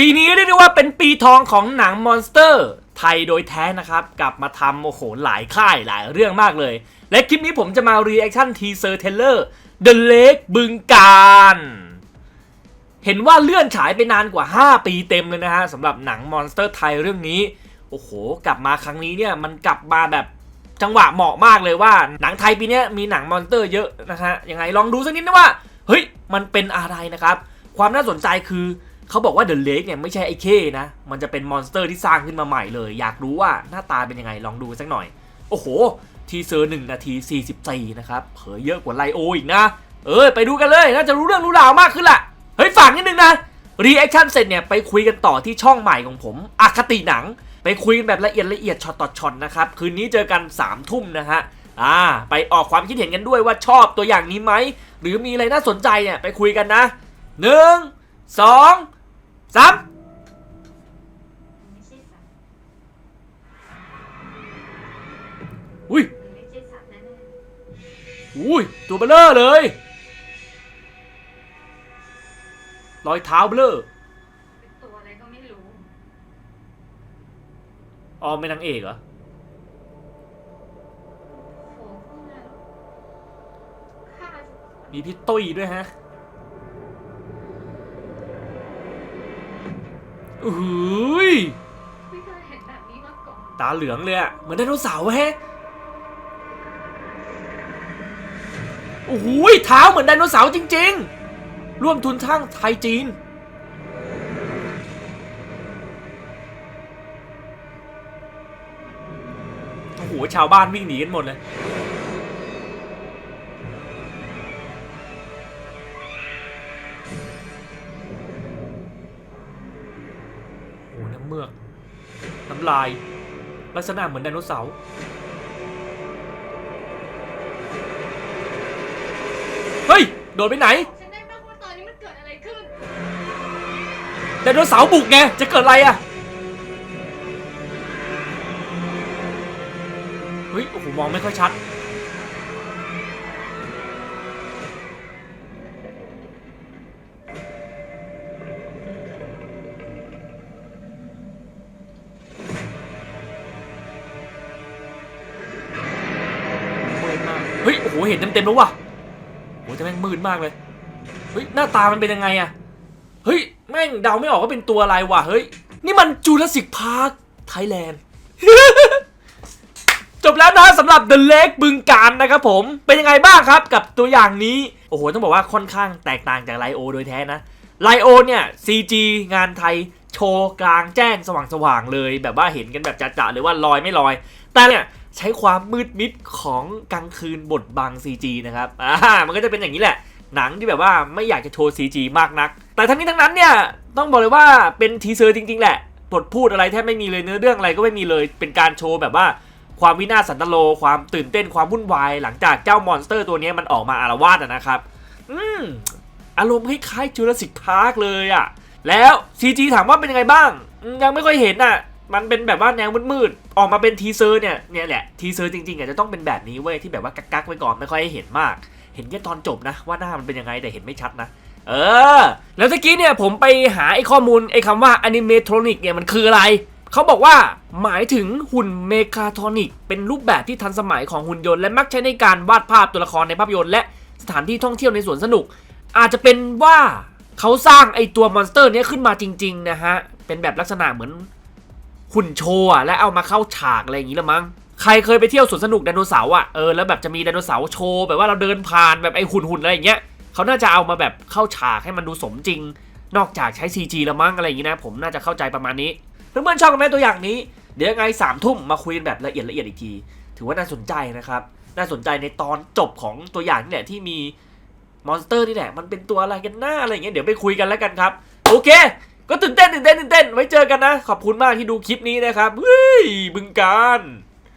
ปีนี้เรียกได้ว่าเป็นปีทองของหนังมอนสเตอร์ไทยโดยแท้นะครับ กลับมาทำโอ้โหหลายค่ายหลายเรื่องมากเลย และคลิปนี้ผมจะมารีแอคชั่นทีเซอร์เทเลอร์ The Lake บึงการเห็นว่าเลื่อนฉายไปนานกว่า 5 ปีเต็มเลยนะฮะสำหรับหนังมอนสเตอร์ไทยเรื่องนี้ โอ้โห กลับมาครั้งนี้เนี่ยมันกลับมาแบบจังหวะเหมาะมากเลยว่า หนังไทยปีนี้มีหนังมอนสเตอร์เยอะนะฮะยังไงลองดูสักนิดนะว่าเฮ้ยมันเป็นอะไรนะครับ ความน่าสนใจคือ เขาบอกว่าเดอะเล e เนี่ยไม่ใช่ไอ้เข้นะ มันจะเป็นมอนสเตอร์ที่สร้างขึ้นมาใหม่เลย อยากรู้ว่าหน้าตาเป็นยังไงลองดูสักหน่อย โอ้โห ทีเซอร์หนึ่งนาที 44 นะครับ เผยเยอะกว่าไลโออีกนะ เออไปดูกันเลยน่าจะรู้เรื่องรู้ราวมากขึ้นละเฮ้ยฝากนิดนึงนะรีแอคชั่นเสร็จเนี่ยไปคุยกันต่อที่ช่องใหม่ของผมอคติหนัง ไปคุยกันแบบละเอียดละเอียดช็อตต่อช็อตนะครับคืนนี้เจอกัน3ามทุ่มนะฮะอ่าไปออกความคิดเห็นกันด้วยว่าชอบตัวอย่างนี้ไหมหรือมีอะไรน่าสนใจเนี่ยไปคุยกันนะหนึ่งสอง สามไม่ใช่สัตว์อุ้ยมันไม่ใช่สัตว์แน่อุ้ยตัวเบลเลอร์เลย รอยเท้าเบลเลอร์ๆเป็นตัวอะไรก็ไม่รู้ออมเป็นนางเอกเหรอโผล่ขึ้นมาแล้วฆ่าฉันมีพี่ตุ้ยด้วยฮะ อุ้ยไม่เคยเห็นแบบนี้มาก่อนตาเหลืองเลยอะเหมือนไดโนเสาร์แฮะโอ้โหเท้าเหมือนไดโนเสาร์จริง ๆ ร่วมทุนทั้งไทยจีน โอ้โห ชาวบ้านวิ่งหนีกันหมดเลย น้ำเมือก น้ำลาย ลักษณะเหมือนไดโนเสาร์เฮ้ย โดดไปไหนฉันได้บ้างว่าตอนนี้มันเกิดอะไรขึ้น ไดโนเสาร์บุกไงจะเกิดอะไรอะเฮ้ยโอ้โหมองไม่ค่อยชัด อ้โหเห็นเต็มๆแล้วว่ะโอ้ยแต่แม่งมืดมากเลยเฮ้ยหน้าตามันเป็นยังไงอะเฮ้ยแม่งเดาไม่ออกว่าเป็นตัวอะไรว่ะเฮ้ยนี่มันจูราสสิกพาร์คไทยแลนด์จบแล้วนะสำหรับ The Lake บึงการนะครับผมเป็นยังไงบ้างครับกับตัวอย่างนี้โอ้โหต้องบอกว่าค่อนข้างแตกต่างจากไลโอโดยแท้นะไลโอเนี่ย CG งานไทยโชว์กลางแจ้งสว่างๆเลย แบบว่าเห็นกันแบบจะๆเลยว่าลอยไม่ลอย แต่เนี่ย ใช้ความมืดมิดของกลางคืนบดบัง CG นะครับอ่ามันก็จะเป็นอย่างนี้แหละ หนังที่แบบว่าไม่อยากจะโชว์ CG มากนัก แต่ทั้งนี้ทั้งนั้นเนี่ยต้องบอกเลยว่าเป็นทีเซอร์จริง ๆ แหละบทพูดอะไรแทบไม่มีเลยเนื้อเรื่องอะไรก็ไม่มีเลย เป็นการโชว์แบบว่าความวินาศสันตโล ความตื่นเต้นความวุ่นวาย หลังจากเจ้ามอนสเตอร์ตัวนี้มันออกมาอารวาสนะครับ อืมอารมณ์คล้ายๆจูราสสิกพาร์คเลยอะแล้ว CG ถามว่าเป็นยังไงบ้าง ยังไม่ค่อยเห็นอะ มันเป็นแบบว่าแนวมืดๆออกมาเป็นทีเซอร์เนี่ยเนี่ยแหละทีเซอร์จริงๆอะจะต้องเป็นแบบนี้เว้ยที่แบบว่ากักๆไว้ก่อนไม่ค่อยให้เห็นมาก เห็นแค่ตอนจบนะ ว่าหน้ามันเป็นยังไงแต่เห็นไม่ชัดนะเออ แล้วตะกี้เนี่ยผมไปหาไอ้ข้อมูลไอ้คำว่า animatronic เนี่ยมันคืออะไร เขาบอกว่าหมายถึงหุ่นเมคาทรอนิก เป็นรูปแบบที่ทันสมัยของหุ่นยนต์และมักใช้ในการวาดภาพตัวละครในภาพยนตร์และสถานที่ท่องเที่ยวในสวนสนุก อาจจะเป็นว่าเขาสร้างไอ้ตัวมอนสเตอร์เนี้ยขึ้นมาจริง ๆ นะฮะ เป็นแบบลักษณะเหมือน หุ่นโชว์อะและเอามาเข้าฉากอะไรอย่างนี้ละมั้งใครเคยไปเที่ยวสวนสนุกไดโนเสาร์อะเออแล้วแบบจะมีไดโนเสาร์โชว์แบบว่าเราเดินผ่านแบบไอ้หุ่นหุ่นอะไรอย่างเงี้ยเขาน่าจะเอามาแบบเข้าฉากให้มันดูสมจริง นอกจากใช้ CG ละมั้งอะไรอย่างงี้นะ ผมน่าจะเข้าใจประมาณนี้เพื่อนๆชอบกันไหมตัวอย่างนี้เดี๋ยวไงสามทุ่มมาคุยกันแบบละเอียดละเอียดอีกทีถือว่าน่าสนใจนะครับน่าสนใจในตอนจบของตัวอย่างนี่แหละที่มีมอนสเตอร์นี่แหละมันเป็นตัวอะไรกันหน้าอะไรอย่างเงี้ยเดี๋ยวไปคุยกันแล้วกันครับโอเค ก็ตื่นเต้นตื่นเต้นตื่นเต้นไว้เจอกันนะ ขอบคุณมากที่ดูคลิปนี้นะครับเฮ้ยบึงการ